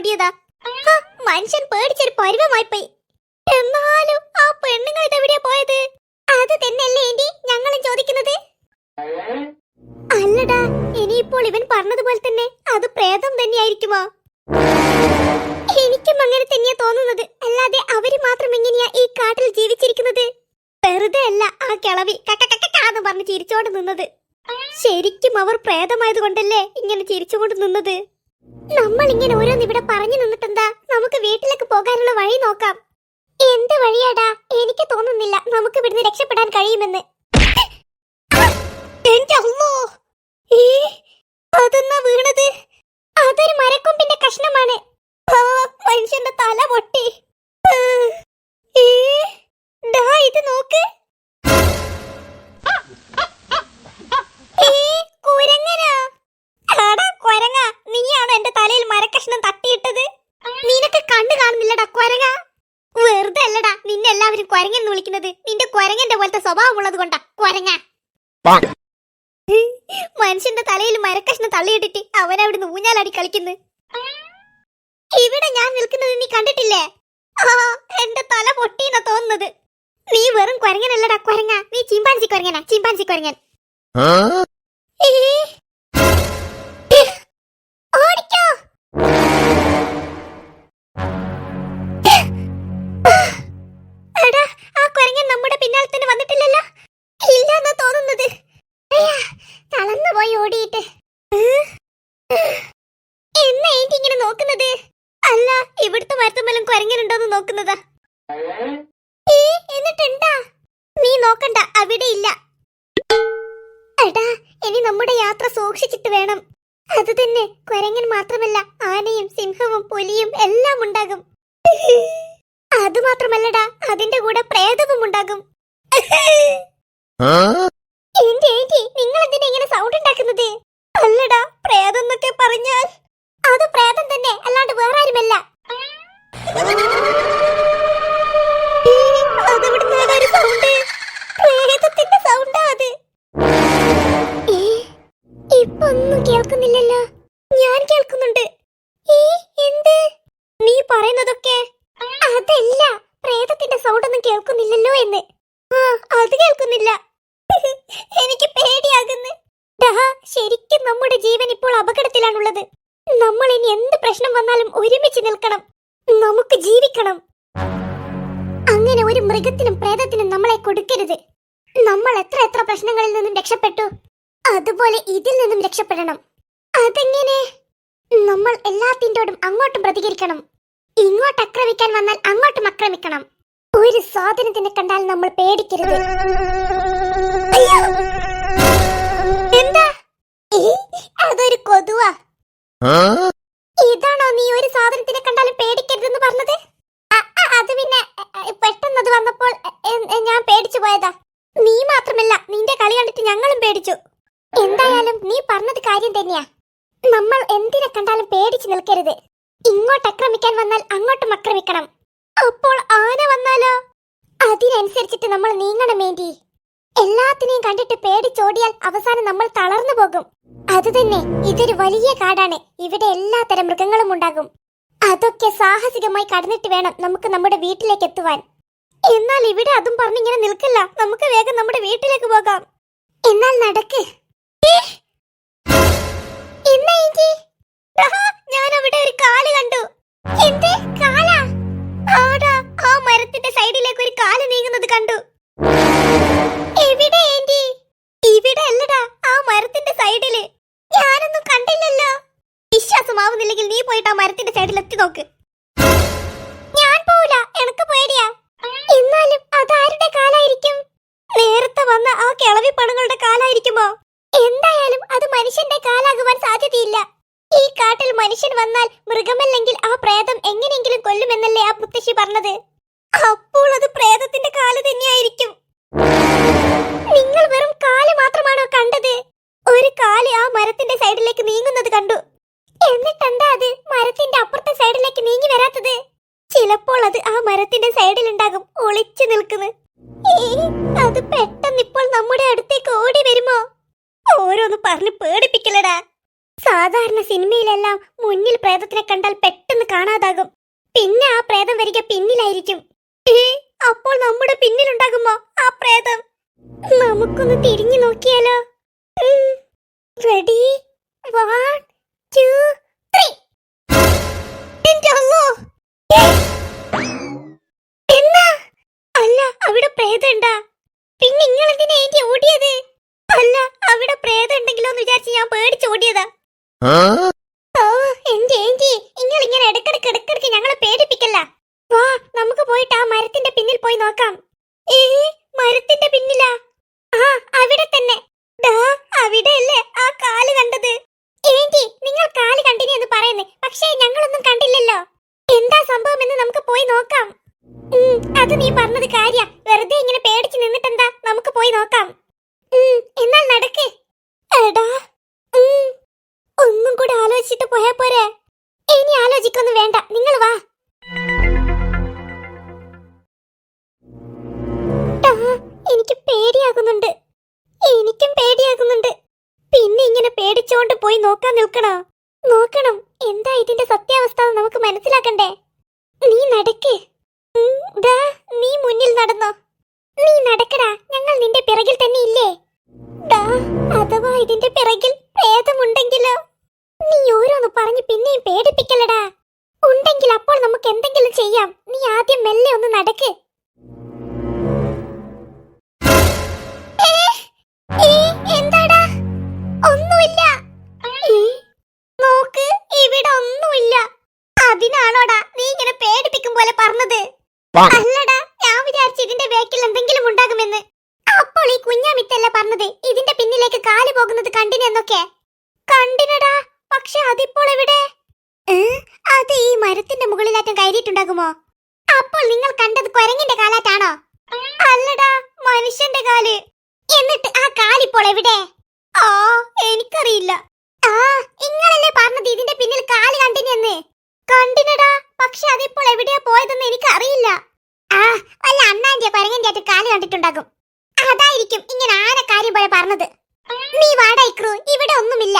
ഓടിയതാ. മനുഷ്യൻ പേടിച്ചൊരു പരുവമായി പോയി. എന്നാലും ആ പെണ്ണുങ്ങൾ ഇതെവിടെയാ പോയത്? അത് തന്നെയല്ലേ ഏന്റി ഞങ്ങളും ചോദിക്കുന്നത്? അല്ലടാ ഇനിയിപ്പോൾ ഇവൻ പറഞ്ഞതുപോലെ തന്നെ അത് പ്രേതം തന്നെയായിരിക്കുമോ? എനിക്കും അങ്ങനെ തന്നെയാ തോന്നുന്നത്. അല്ലാതെ അവർ മാത്രം എങ്ങനെയാ ഈ കാട്ടിൽ ജീവിച്ചിരിക്കുന്നത്? വെറുതെ അല്ല ആ കിളവി കക്കക്കക്കാന്ന് പറഞ്ഞ് ചിരിച്ചോണ്ട് നിന്നത്. ശരിക്കും അവർ പ്രേതമായത് കൊണ്ടല്ലേ ഇങ്ങനെ ചിരിച്ചുകൊണ്ട് നിന്നത്? നമ്മൾ ഇങ്ങനെ ഓരോന്ന് ഇവിടെ പറഞ്ഞു നിന്നിട്ടെന്താ? നമുക്ക് വീട്ടിലേക്ക് പോകാനുള്ള വഴി നോക്കാം. എന്ത് വഴിയാടാ? എനിക്ക് തോന്നുന്നില്ല നമുക്ക് ഇവിടുന്ന് രക്ഷപ്പെടാൻ കഴിയുമെന്ന്. എന്റെ അമ്മോ ഏ അതെന്നാ വീണത് അതൊരു മരക്കൊമ്പിന്റെ കഷ്ണമാണ് ആ, മനുഷ്യന്റെ തല പൊട്ടി ആ, ഏ, ദാ ഇത് നോക്ക് ഏ, കുരങ്ങനാ എടാ കൊരങ്ങ നീയാണോ എന്റെ തലയിൽ മരക്കഷ്ണം തട്ടിയിട്ടത് നിനക്ക് കണ്ണു കാണുന്നില്ലടാ കൊരങ്ങ വെറുതെ അല്ലടാ നിന്നെ എല്ലാവരും കൊരങ്ങെന്ന് വിളിക്കുന്നത് നിന്റെ കൊരങ്ങന്റെ പോലത്തെ സ്വഭാവമുള്ളത് കൊണ്ടാ കൊരങ്ങ മനുഷ്യന്റെ തലയിൽ മരക്കഷ്ണം തള്ളിയിട്ടിട്ട് അവൻ അവിടുന്ന് ഊഞ്ഞാലാടി കളിക്കുന്നു. ഇവിടെ ഞാൻ നിൽക്കുന്നത് നീ കണ്ടിട്ടില്ലേ? ഓ എന്റെ തല പൊട്ടിയെന്നാ തോന്നുന്നത്. നീ വെറും കുരങ്ങനല്ലടാ കുരങ്ങ. നീ ചിമ്പാൻസി കുരങ്ങനാ ചിമ്പാൻസി കൊരങ്ങൻ. പോയി ഓടിയിട്ട്. എന്നാ ഏന്റി ഇങ്ങനെ നോക്കുന്നത്? അല്ല ഇവിടുത്തെ മരത്തമ്പലം കുരങ്ങനുണ്ടോന്ന് നോക്കുന്നതാ. ഏ എന്നിട്ടെന്താ? നീ നോക്കണ്ട അവിടെ ഇല്ല. അടാ ഇനി നമ്മുടെ യാത്ര സൂക്ഷിച്ചിട്ട് വേണം. അത് തന്നെ കുരങ്ങൻ മാത്രമല്ല ആനയും സിംഹവും പുലിയും എല്ലാം ഉണ്ടാകും. അത് മാത്രമല്ലടാ അതിന്റെ കൂടെ പ്രേതവും ഉണ്ടാകും. എന്റെ ഏന്റി നിങ്ങൾ എന്തിനാ ഇങ്ങനെ സൗണ്ട് ഇപ്പൊ ഒന്നും കേൾക്കുന്നില്ലല്ലോ. ഞാൻ കേൾക്കുന്നുണ്ട്. ഏ, എന്ത്? നീ പറയുന്നതൊക്കെ? അതല്ല പ്രേതത്തിന്റെ സൗണ്ട് ഒന്നും കേൾക്കുന്നില്ലല്ലോ എന്ന്. ആ അത് കേൾക്കുന്നില്ല. എനിക്ക് പേടിയാകുന്നു. ശരിക്കും നമ്മുടെ ജീവൻ ഇപ്പോൾ അപകടത്തിലാണുള്ളത്. നമ്മൾ ഇനി എന്ത് പ്രശ്നം വന്നാലും ഒരുമിച്ച് നിൽക്കണം. നമുക്ക് ജീവിക്കണം. അങ്ങനെ ഒരു മൃഗത്തിനും പ്രേതത്തിനും നമ്മളെ കൊടുക്കരുത്. നമ്മൾ എത്ര എത്ര പ്രശ്നങ്ങളിൽ നിന്നും രക്ഷപ്പെട്ടു? അതുപോലെ ഇതിൽ നിന്നും രക്ഷപ്പെടണം. അതെങ്ങനെ? നമ്മൾ എല്ലാത്തിന്റോടും അങ്ങോട്ടും പ്രതികരിക്കണം. ഇങ്ങോട്ട് ആക്രമിക്കാൻ വന്നാൽ അങ്ങോട്ടും ആക്രമിക്കണം. ഒരു സാധനത്തിനെ കണ്ടാൽ നമ്മൾ പേടിക്കരുത്. എന്താ? അതൊരു കൊതുവാ. ഇതാണോ നീ ഒരു സാധനത്തിനെ കണ്ടാലും പേടിക്കരുതെന്ന് പറഞ്ഞത്? അത് പിന്നെ പെട്ടെന്ന് അത് വന്നപ്പോൾ ഞാൻ പേടിച്ചു പോയതാ. നീ മാത്രമല്ല നിന്റെ കളി കണ്ടിട്ട് ഞങ്ങളും പേടിച്ചു. എന്തായാലും നീ പറഞ്ഞത് കാര്യം തന്നെയാ. നമ്മൾ എന്തിനെ കണ്ടാലും പേടിച്ചു നിൽക്കരുത്. ഇങ്ങോട്ട് ആക്രമിക്കാൻ വന്നാൽ അങ്ങോട്ടും ആക്രമിക്കണം. അപ്പോൾ ആന വന്നാലോ? അതിനനുസരിച്ചിട്ട് നമ്മൾ നീങ്ങണം വേണ്ടി എല്ലാത്തിനെയും കണ്ടിട്ട് പേടിച്ചോടിയാൽ അവസാനം നമ്മൾ തളർന്നു പോകും. അത് തന്നെ ഇതൊരു വലിയ കാടാണ്. ഇവിടെ എല്ലാ തരം മൃഗങ്ങളും ഉണ്ടാകും. അതൊക്കെ സാഹസികമായി കടന്നിട്ട് വേണം നമുക്ക് നമ്മുടെ വീട്ടിലേക്ക് എത്തുവാൻ. എന്നാൽ ഇവിടെ അതും പറഞ്ഞിങ്ങനെ നിൽക്കില്ല. നമുക്ക് വേഗം നമ്മുടെ വീട്ടിലേക്ക് പോകാം. എന്നാൽ നടക്ക്? എന്നാ ഞാൻ അവിടെ ഒരു കാൽ കണ്ടു. എന്തേ? കാലാ? ആടാ ആ മരത്തിന്റെ സൈഡിലേക്ക് ഒരു കാൽ നീങ്ങുന്നത് കണ്ടു. എവിടെ ഏന്റി? ഇവിടെ അല്ലടാ ആ മരത്തിന്റെ സൈഡിൽ. ഞാനൊന്നും കണ്ടില്ലല്ലോ. വിശ്വാസമാവുന്നില്ലെങ്കിൽ നീ പോയിട്ട് ആ മരത്തിന്റെ സൈഡിൽ എത്തി നോക്ക്. ഞാൻ പോവില്ല എനക്ക് പേടിയാ. എന്നാലും അതാരുടെ കാലായിരിക്കും? നേരത്തെ വന്ന ആ കിളവി പണങ്ങളുടെ കാലായിരിക്കുമോ? എന്തായാലും അത് മനുഷ്യന്റെ കാലാകുവാൻ സാധ്യതയില്ല. ഈ കാട്ടിൽ മനുഷ്യൻ വന്നാൽ മൃഗമല്ലെങ്കിൽ ആ പ്രേതം എങ്ങനെയെങ്കിലും കൊല്ലുമെന്നല്ലേ ആ മുത്തശ്ശി പറഞ്ഞത്. അപ്പോൾ അത് പ്രേതത്തിന്റെ കാൽ തന്നെയായിരിക്കും. നിങ്ങൾ വെറും കാൽ മാത്രമാണോ കണ്ടത്? ഒരു കാൽ ആ മരത്തിന്റെ സൈഡിലേക്ക് നീങ്ങുന്നത് കണ്ടു. എന്നിട്ടെന്താ അത് മരത്തിന്റെ അപ്പുറത്തെ സൈഡിലേക്ക് നീങ്ങി വരാത്തത്? ചിലപ്പോൾ അത് ആ മരത്തിന്റെ സൈഡിലുണ്ടാകും ഒളിച്ചു നിൽക്കുന്നത് അത് പെട്ടെന്ന് ഇപ്പോൾ നമ്മുടെ അടുത്തേക്ക് ഓടി വരുമോ? ഓരോന്ന് പറഞ്ഞ് പേടിപ്പിക്കലടാ. സാധാരണ സിനിമയിലെല്ലാം മുന്നിൽ പ്രേതത്തിനെ കണ്ടാൽ പെട്ടെന്ന് കാണാതാകും. പിന്നെ ആ പ്രേതം വരിക പിന്നിലായിരിക്കും. അപ്പോൾ നമ്മുടെ പിന്നിലുണ്ടാകുമോ ആ പ്രേതം? നമുക്കൊന്ന് തിരിഞ്ഞു നോക്കിയാലോ? റെഡി വൺ എന്നാ? അല്ല അവിടെ പ്രേതണ്ടാ പിന്നെ ഏന്റി ഓടിയത്? അല്ല അവിടെ പ്രേതം ഉണ്ടെങ്കിലോ എന്ന് വിചാരിച്ച് ഞാൻ ഓ എന്റെ ഏന്റി നിങ്ങൾ ഇങ്ങനെ ഇടക്കിടക്ക് ഇടക്കിടക്ക് ഞങ്ങളെ പേടിപ്പിക്കല്ല. വാ നമുക്ക് പോയിട്ട് ആ മരത്തിന്റെ പിന്നിൽ പോയി നോക്കാം. ഏ മരത്തിന്റെ പിന്നിലാ? ആ അവിടെ തന്നെ. ദാ അവിടെയല്ലേ ആ കാൽ കണ്ടത്. ഏന്റി നിങ്ങൾ കാൽ കണ്ടിനി എന്ന് പറയുന്നേ പക്ഷേ ഞങ്ങളൊന്നും കണ്ടില്ലല്ലോ. എന്താ സംഭവം എന്ന് നമുക്ക് പോയി നോക്കാം. അത് നീ പറഞ്ഞത് കാര്യ. വെറുതെ ഇങ്ങനെ പേടിച്ച് നിന്നിട്ടെന്താ? നമുക്ക് പോയി നോക്കാം. എന്നാൽ നടക്ക്. എടാ ഒന്നും കൂടെ ആലോചിച്ചിട്ട് പോയാ പോരെ. ഇനി ആലോചിക്കൊന്നും വേണ്ട നിങ്ങൾ വാ. എനിക്ക് പേടിയാകുന്നുണ്ട്. എനിക്കും പേടിയാകുന്നുണ്ട്. പിന്നെ ഇങ്ങനെ പേടിച്ചോണ്ട് പോയി നോക്കാൻ നിൽക്കണോ? നോക്കണം എന്താ ഇതിന്റെ സത്യാവസ്ഥ നമുക്ക് മനസ്സിലാക്കണ്ടേ? നീ നടക്ക്. നീ മുന്നിൽ നടന്നോ. നീ നടക്കടാ. ഞങ്ങൾ നിന്റെ പിറകിൽ തന്നെ ഇല്ലേ അഥവാ ഇതിന്റെ പിറകിൽ പ്രേതമുണ്ടെങ്കിലോ നീ ഓരോന്ന് പറഞ്ഞ് പിന്നെയും പേടിപ്പിക്കലടാ. ഉണ്ടെങ്കിൽ അപ്പോൾ നമുക്ക് എന്തെങ്കിലും ചെയ്യാം. നീ ആദ്യം മെല്ലെ ഒന്ന് നടക്ക്. മരത്തിന്റെ മുകളിലാറ്റം കയറിയിട്ടുണ്ടാകുമോ? അപ്പോൾ നിങ്ങൾ കണ്ടത് കുരങ്ങിന്റെ കാലാറ്റാണോ? അല്ലടാ മനുഷ്യന്റെ കാൽ. എന്നിട്ട് ആ കാലിപ്പോൾ എവിടെ? ആ എനിക്കറിയില്ല. ആ നിങ്ങളല്ലേ പറഞ്ഞത് ഇതിന്റെ പിന്നിൽ കാൽ കണ്ടിനെന്ന്? കണ്ടിനടാ പക്ഷെ അതിപ്പോൾ എവിടെയാ പോയതെന്ന് എനിക്ക് അറിയില്ല ആ വല്ല അണ്ണാന്റെ പരങ്ങന്റെ ആയിട്ട് കാൽ കണ്ടിട്ടുണ്ടാകും. അതായിരിക്കും ഇങ്ങനെ ആന കാര്യം പോലെ പറഞ്ഞത്. നീ വാടാ ഇവിടെ ഒന്നുമില്ല.